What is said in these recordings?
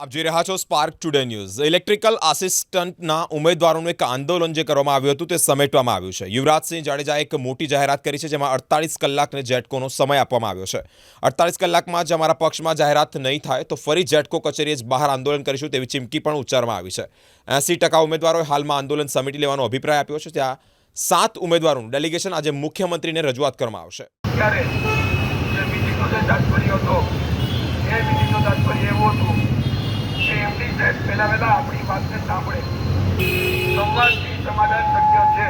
આપ જોઈ રહ્યા છો સ્પાર્ક ટુડે ન્યૂઝ ઇલેક્ટ્રિકલ આસિસ્ટન્ટના ઉમેદવારોનું એક આંદોલન જે કરવામાં આવ્યું હતું તે સમેટવામાં આવ્યું છે. યુવરાજસિંહ જાડેજાએ એક મોટી જાહેરાત કરી છે જેમાં અડતાલીસ કલાકને જેટકોનો સમય આપવામાં આવ્યો છે. અડતાલીસ કલાકમાં જ અમારા પક્ષમાં જાહેરાત નહીં થાય તો ફરી જેટકો કચેરીએ જ બહાર આંદોલન કરીશું તેવી ચીમકી પણ ઉચ્ચારવામાં આવી છે. એંસી ટકા ઉમેદવારોએ હાલમાં આંદોલન સમેટી લેવાનો અભિપ્રાય આપ્યો છે. ત્યાં સાત ઉમેદવારોનું ડેલિગેશન આજે મુખ્યમંત્રીને રજૂઆત કરવામાં આવશે ત્યારે જે મિટિંગનો જે તાત્પર્ય હતો એ મિટિંગનો તાત્પર્ય એવું હતું કે એમની સાહેબ પહેલા આપણી વાતને સાંભળે. સંવાદથી સમાધાન શક્ય છે.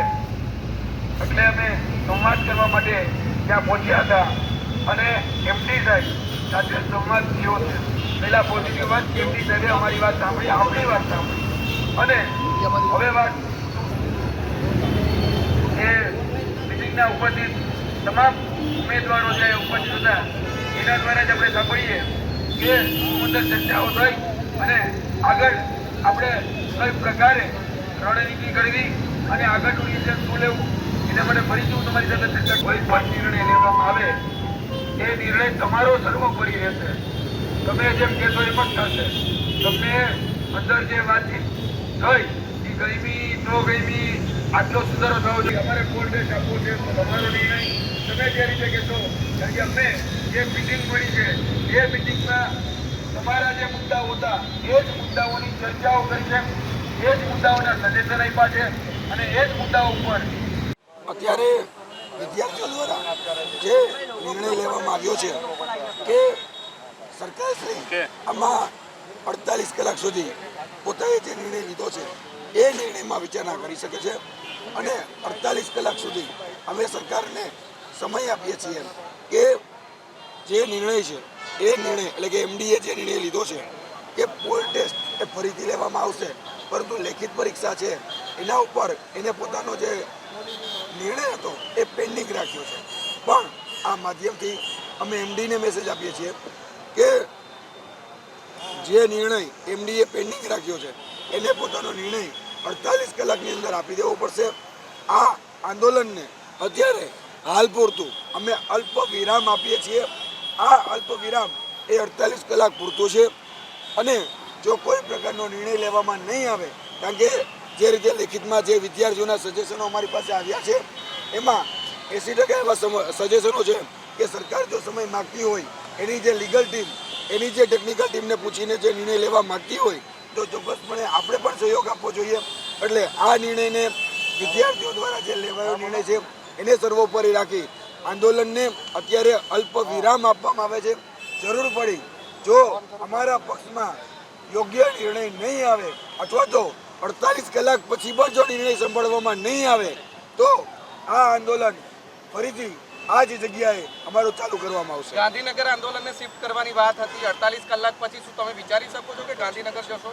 એટલે અમે સંવાદ કરવા માટે ત્યાં પહોંચ્યા હતા. અને એમડી સાહેબ, સાથે સંવાદ થયો છે. પહેલા પોઝિટિવ વાત એમડી સાહેબે અમારી વાત સાંભળી આપણી વાત સાંભળી. અને હવે વાત જે મિટિંગના ઉપસ્થિત તમામ ઉમેદવારો જે ઉપસ્થિત હતા. એના દ્વારા જ આપણે સાંભળીએ કે સુંદર ચર્ચાઓ થઈ. અને આગળ આપણે કઈ પ્રકારે રણનીતિ કરવી અને આગળનું નિર્ણય શું લેવું, એના માટે ફરીથી હું તમારી સાથે ચર્ચા કોઈ પણ નિર્ણય લેવામાં આવે, એ નિર્ણય તમારો સર્વોપરી રહેશે. તમે જેમ કહેશો એમ જ થશે. તમને અંદર જે વાતચીત થઈ, એ ગરમી નો ગરમી આટલો સુધારો થવો જોઈએ. અમારે કોર્ટ છે આપવો છે તમારો નિર્ણય તમે જે રીતે કહેશો. કારણ કે અમે જે મિટિંગ મળી છે, એ મિટિંગમાં મુદ્દાઓ હતા. એ જ મુદ્દાઓની ચર્ચાઓ કરી છે. એ જ મુદ્દાઓના સજેશન આપ્યા છે અને એ જ મુદ્દાઓ ઉપર અત્યારે વિદ્યાર્થીઓ દ્વારા જે નિર્ણય લેવામાં આવ્યો છે કે સરકારશ્રી આમાં અડતાલીસ કલાક સુધી પોતાએ જે નિર્ણય લીધો છે એ નિર્ણયમાં વિચારણા કરી શકે છે અને અડતાલીસ કલાક સુધી અમે સરકારને સમય આપીએ છીએ કે જે નિર્ણય છે, એ નિર્ણય એટલે કે એમડીએ જે નિર્ણય લીધો છે કે પોલ ટેસ્ટ એ ફરીથી લેવામાં આવશે. પરંતુ લેખિત પરીક્ષા છે, એના ઉપર એને પોતાનો જે નિર્ણય હતો, એ પેન્ડિંગ રાખ્યો છે. પણ આ માધ્યમથી અમે એમડીને મેસેજ આપીએ છીએ કે જે નિર્ણય એમડીએ પેન્ડિંગ રાખ્યો છે, એને પોતાનો નિર્ણય અડતાલીસ કલાકની અંદર આપી દેવો પડશે. આ આંદોલનને અત્યારે હાલ પૂરતું અમે અલ્પ વિરામ આપીએ છીએ. આ અલ્પ વિરામ એ અડતાલીસ કલાક પૂરતો છે અને જો કોઈ પ્રકારનો નિર્ણય લેવામાં નહીં આવે, કારણ કે જે રીતે લેખિતમાં જે વિદ્યાર્થીઓના સજેશનો અમારી પાસે આવ્યા છે, એમાં એસી ટકા એવા સજેશનો છે કે સરકાર જો સમય માગતી હોય, એની જે લીગલ ટીમ એની જે ટેકનિકલ ટીમને પૂછીને જે નિર્ણય લેવા માગતી હોય, તો ચોક્કસપણે આપણે પણ સહયોગ આપવો જોઈએ. એટલે આ નિર્ણયને વિદ્યાર્થીઓ દ્વારા જે લેવાયો નિર્ણય છે, એને સર્વોપરી રાખી આંદોલનને અત્યારે અલ્પ વિરામ આપવામાં આવે છે. જરૂર પડી જો અમારા પક્ષમાં યોગ્ય નિર્ણય નહીં આવે અથવા તો અડતાલીસ કલાક પછી પણ જો નિર્ણય સંભાળવામાં નહીં આવે તો આ આંદોલન ફરીથી આ જ જગ્યાએ અમારું ચાલુ કરવામાં આવશે. ગાંધીનગર આંદોલનને શિફ્ટ કરવાની વાત હતી. અડતાલીસ કલાક પછી શું તમે વિચારી શકો છો કે ગાંધીનગર જશો?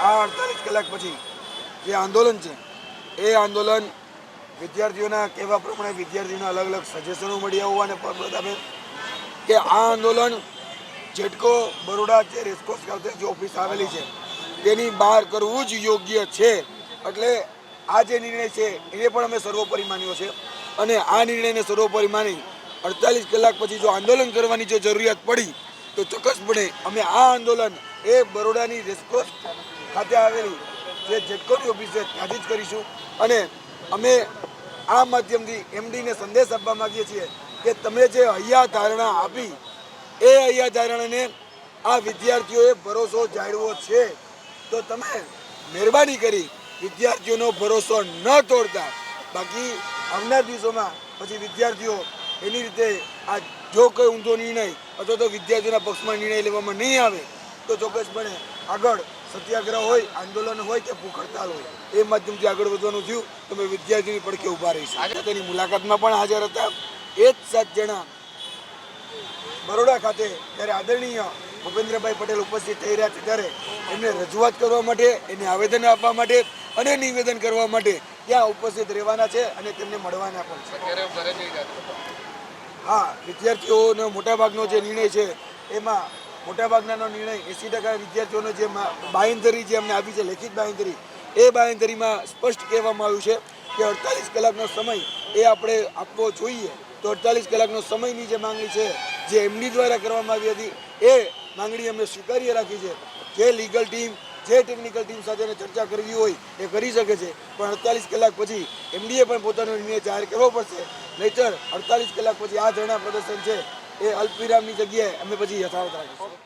આ અડતાલીસ કલાક પછી જે આંદોલન છે એ આંદોલન વિદ્યાર્થીઓના કહેવા પ્રમાણે વિદ્યાર્થીઓના અલગ અલગ સજેશનો મળ્યા હોવાને પ્રતાપે કે આ આંદોલન જેટકો બરોડા જે રેસકોર્સ ખાતે જે ઓફિસ આવેલી છે, તેની બહાર કરવું જ યોગ્ય છે. એટલે આ જે નિર્ણય છે, એને પણ અમે સર્વોપરી માન્યો છે. અને આ નિર્ણયને સર્વોપરી માની અડતાલીસ કલાક પછી જો આંદોલન કરવાની જો જરૂરિયાત પડી, તો ચોક્કસપણે અમે આ આંદોલન એ બરોડાની રેસકોર્સ ખાતે આવેલી જે જેટકોની ઓફિસ છે, ત્યાંથી જ કરીશું. અને અમે આ માધ્યમથી એમડીને સંદેશ આપવા માગીએ છીએ કે તમે જે હૈયા ધારણા આપી, એ હૈયા ધારણાને આ વિદ્યાર્થીઓએ ભરોસો જાળવો છે. તો તમે મહેરબાની કરી વિદ્યાર્થીઓનો ભરોસો ન તોડતા. બાકી આવનાર દિવસોમાં પછી વિદ્યાર્થીઓ એની રીતે આ જો કોઈ ઊંધો નિર્ણય અથવા તો વિદ્યાર્થીઓના પક્ષમાં નિર્ણય લેવામાં નહીં આવે, તો ચોક્કસપણે આગળ સત્યાગ્રહ હોય આંદોલન હોય કે ભૂખ હડતાલ હોય એ માધ્યમથી આગળ વધવાનું થયું. તો અમે વિદ્યાર્થીઓની પડખે ઊભા રહીશ. આજે તેની મુલાકાતમાં પણ હાજર હતા. એ જ સાત જણા બરોડા ખાતે જ્યારે આદરણીય ભૂપેન્દ્રભાઈ પટેલ ઉપસ્થિત થઈ રહ્યા છે ત્યારે એમને રજૂઆત કરવા માટે એને આવેદન આપવા માટે અને નિવેદન કરવા માટે ત્યાં ઉપસ્થિત રહેવાના છે અને તેમને મળવાના પણ છે. હા વિદ્યાર્થીઓનો મોટાભાગનો જે નિર્ણય છે એમાં મોટાભાગનાનો નિર્ણય એસી ટકા વિદ્યાર્થીઓનો જે બાંયધરી જે અમને આપી છે, લેખિત બાંયધરી, એ બાંયધરીમાં સ્પષ્ટ કહેવામાં આવ્યું છે કે અડતાલીસ કલાકનો સમય એ આપણે આપવો જોઈએ. તો અડતાલીસ કલાકનો સમયની જે માંગણી છે, જે એમની દ્વારા કરવામાં આવી હતી, એ માંગણી અમે સ્વીકારી રાખી છે. જે લીગલ ટીમ, જે ટેકનિકલ ટીમ સાથે ચર્ચા કરવી હોય એ કરી શકે છે. પણ અડતાલીસ કલાક પછી એમડીએ પણ પોતાનો નિર્ણય જાહેર કરવો પડશે. નહીતર અડતાલીસ કલાક પછી આ ધરણા પ્રદર્શન છે. એ અલ્પવિરામની જગ્યાએ અમે પછી યથાવત રાખીશું